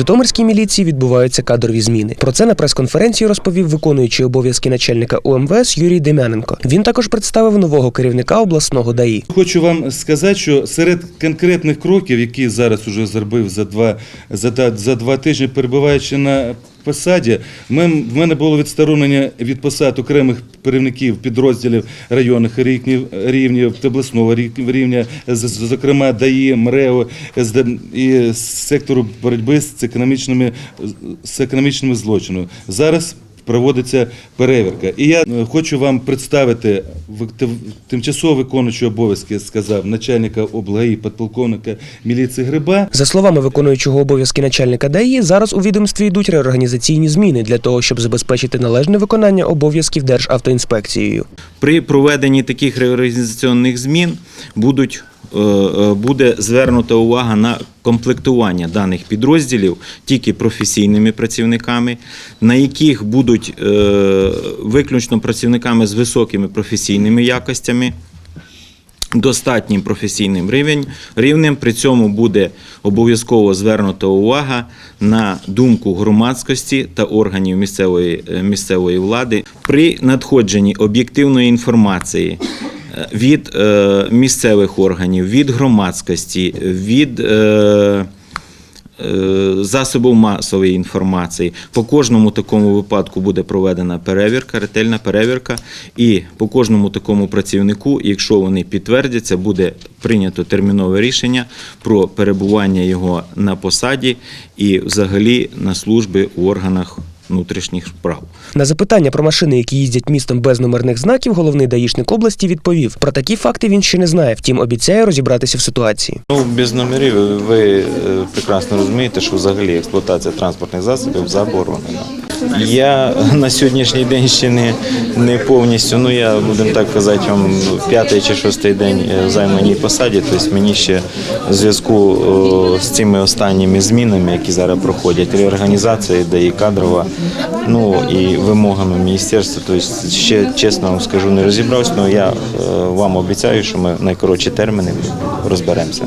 Житомирській міліції відбуваються кадрові зміни. Про це на прес-конференції розповів виконуючий обов'язки начальника УМВС Юрій Дем'яненко. Він також представив нового керівника обласного ДАІ. Хочу вам сказати, що серед конкретних кроків, які зараз уже зробив за два за, за два тижні, перебуваючи на посаді, в в мене було відсторонення від посад окремих керівників підрозділів районних рівнів, рівнів обласного рів- рівня, зокрема ДАІ, МРЕО і сектору боротьби з економічними, з економічними злочинами. Зараз проводиться перевірка. І я е, хочу вам представити в- тимчасово виконуючий обов'язки, сказав начальника облгаї, підполковника міліції Гриба. За словами виконуючого обов'язки начальника ДАІ, зараз у відомстві йдуть реорганізаційні зміни для того, щоб забезпечити належне виконання обов'язків Державтоінспекцією. При проведенні таких реорганізаційних змін будуть, буде звернута увага на комплектування даних підрозділів тільки професійними працівниками, на яких будуть е, виключно працівниками з високими професійними якостями. Достатнім професійним рівнем. При цьому буде обов'язково звернута увага на думку громадськості та органів місцевої, е, місцевої влади при надходженні об'єктивної інформації е, від е, місцевих органів, від громадськості, від е, е, засобів масової інформації. По кожному такому випадку буде проведена перевірка, ретельна перевірка, і по кожному такому працівнику, якщо вони підтвердяться, буде прийнято термінове рішення про перебування його на посаді і взагалі на службі у органах внутрішніх справ. На запитання про машини, які їздять містом без номерних знаків, головний даїшник області відповів: про такі факти він ще не знає, втім обіцяє розібратися в ситуації. Ну, без номерів ви е, прекрасно розумієте, що взагалі експлуатація транспортних засобів заборонена. Я на сьогоднішній день ще не, не повністю, ну я будемо так казати, вам п'ятий чи шостий день е, в займаній посаді. Тобто мені ще в зв'язку з цими останніми змінами, які зараз проходять, реорганізація, де і кадрова, ну і вимогами міністерства. Тобто ще чесно вам скажу, не розібрався, але я е, вам обіцяю, що ми найкоротші терміни розберемося.